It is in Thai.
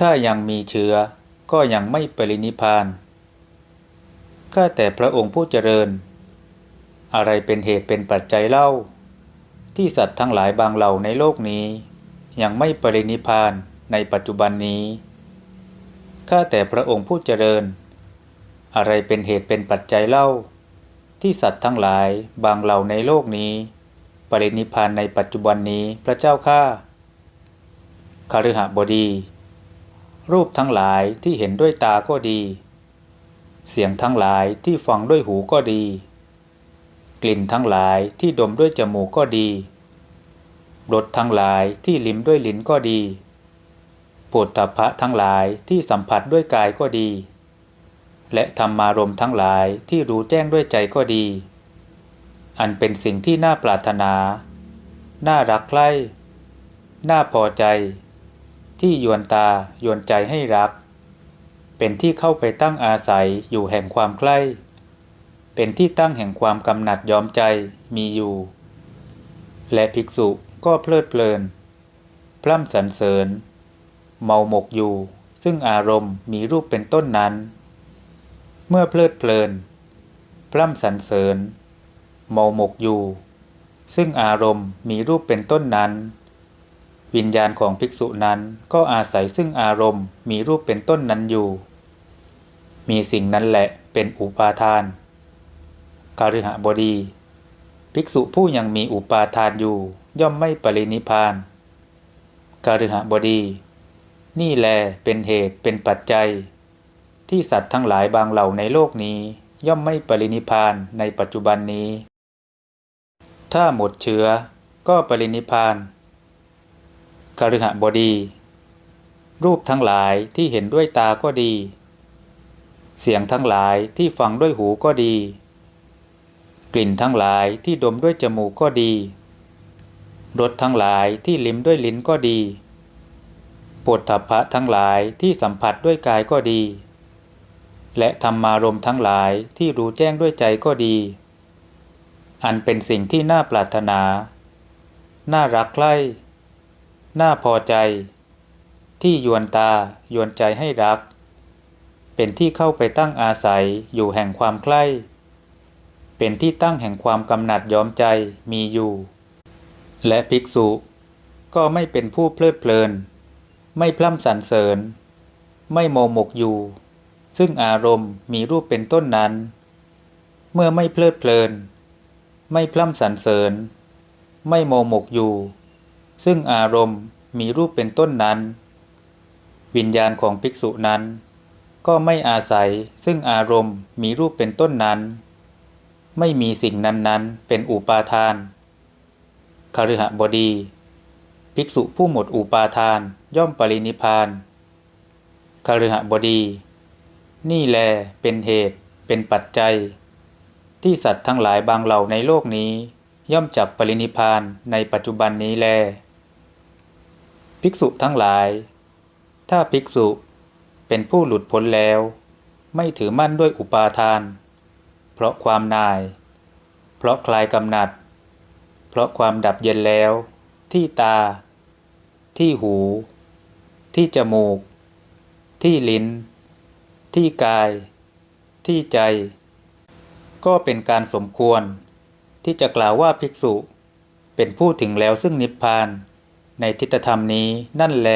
ถ้ายังมีเชื้อก็ยังไม่ปรินิพาน ข้าแต่พระองค์ผู้เจริญ อะไรเป็นเหตุเป็นปัจจัยเล่า ที่สัตว์ทั้งหลายบางเหล่าในโลกนี้ ยังไม่ปรินิพานในปัจจุบันนี้ ข้าแต่พระองค์ผู้เจริญ อะไรเป็นเหตุเป็นปัจจัยเล่า ที่สัตว์ทั้งหลายบางเหล่าในโลกนี้ ปรินิพานในปัจจุบันนี้พระเจ้าข้าคาฤหบดี รูปทั้งหลายที่เห็นด้วยตาก็ดี เสียงทั้งหลายที่ฟังด้วยหูก็ดี กลิ่นทั้งหลายที่ดมด้วยจมูกก็ดีรสทั้งหลายที่ลิ้มด้วยลิ้นก็ดีโผฏฐัพะทั้งหลายที่สัมผัสด้วยกายก็ดี และธรรมารมทั้งหลายที่รู้แจ้งด้วยใจก็ดี อันเป็นสิ่งที่น่าปรารถนา น่ารักใคร่ น่าพอใจ ที่ยวนตายวนใจให้รัก เป็นที่เข้าไปตั้งอาศัยอยู่แห่งความใคร่เป็นที่ตั้งแห่งความกำหนัดยอมใจมีอยู่ และภิกษุก็เพลิดเพลิน พร่ำสรรเสริญ เมาหมกอยู่ ซึ่งอารมณ์มีรูปเป็นต้นนั้น เมื่อเพลิดเพลิน พร่ำสรรเสริญ เมาหมกอยู่ ซึ่งอารมณ์มีรูปเป็นต้นนั้น วิญญาณของภิกษุนั้นก็อาศัยซึ่งอารมณ์มีรูปเป็นต้นนั้นอยู่ มีสิ่งนั้นแหละเป็นอุปาทานคาฤหบดี ภิกษุผู้ยังมีอุปาทานอยู่ย่อมไม่ปรินิพานคาฤหบดี นี่แลเป็นเหตุเป็นปัจจัย ที่สัตว์ทั้งหลายบางเหล่าในโลกนี้ ย่อมไม่ปรินิพานในปัจจุบันนี้ ถ้าหมดเชื้อก็ปรินิพาน คฤหบดี รูปทั้งหลายที่เห็นด้วยตาก็ดี เสียงทั้งหลายที่ฟังด้วยหูก็ดี กลิ่นทั้งหลายที่ดมด้วยจมูกก็ดีรสทั้งหลายที่ลิ้มด้วยลิ้นก็ดีปวดถัพพะทั้งหลายที่สัมผัสด้วยกายก็ดี และธรรมารมทั้งหลายที่รู้แจ้งด้วยใจก็ดี อันเป็นสิ่งที่น่าปรารถนา น่ารักใคร่ น่าพอใจ ที่ยวนตายวนใจให้รัก เป็นที่เข้าไปตั้งอาศัยอยู่แห่งความใคร่เป็นที่ตั้งแห่งความกำหนัดย้อมใจมีอยู่ และภิกษุก็ไม่เป็นผู้เพลิดเพลิน ไม่พร่ำสรรเสริญ ไม่โมหมกอยู่ ซึ่งอารมณ์มีรูปเป็นต้นนั้น เมื่อไม่เพลิดเพลิน ไม่พร่ำสรรเสริญ ไม่โมหมกอยู่ ซึ่งอารมณ์มีรูปเป็นต้นนั้น วิญญาณของภิกษุนั้น ก็ไม่อาศัยซึ่งอารมณ์มีรูปเป็นต้นนั้น ไม่มีสิ่งนั้นๆ เป็นอุปาทานคฤหบดี ภิกษุผู้หมดอุปาทานย่อมปรินิพานคฤหบดี นี่แลเป็นเหตุเป็นปัจจัย ที่สัตว์ทั้งหลายบางเหล่าในโลกนี้ ย่อมจับปรินิพานในปัจจุบันนี้แล ภิกษุทั้งหลาย ถ้าภิกษุเป็นผู้หลุดพ้นแล้ว ไม่ถือมั่นด้วยอุปาทาน เพราะความนาย เพราะคลายกำหนัด เพราะความดับเย็นแล้ว ที่ตา ที่หู ที่จมูก ที่ลิ้น ที่กาย ที่ใจ ก็เป็นการสมควร ที่จะกล่าวว่าภิกษุ เป็นผู้ถึงแล้วซึ่งนิพพาน ในทิฏฐธรรมนี้นั่นแล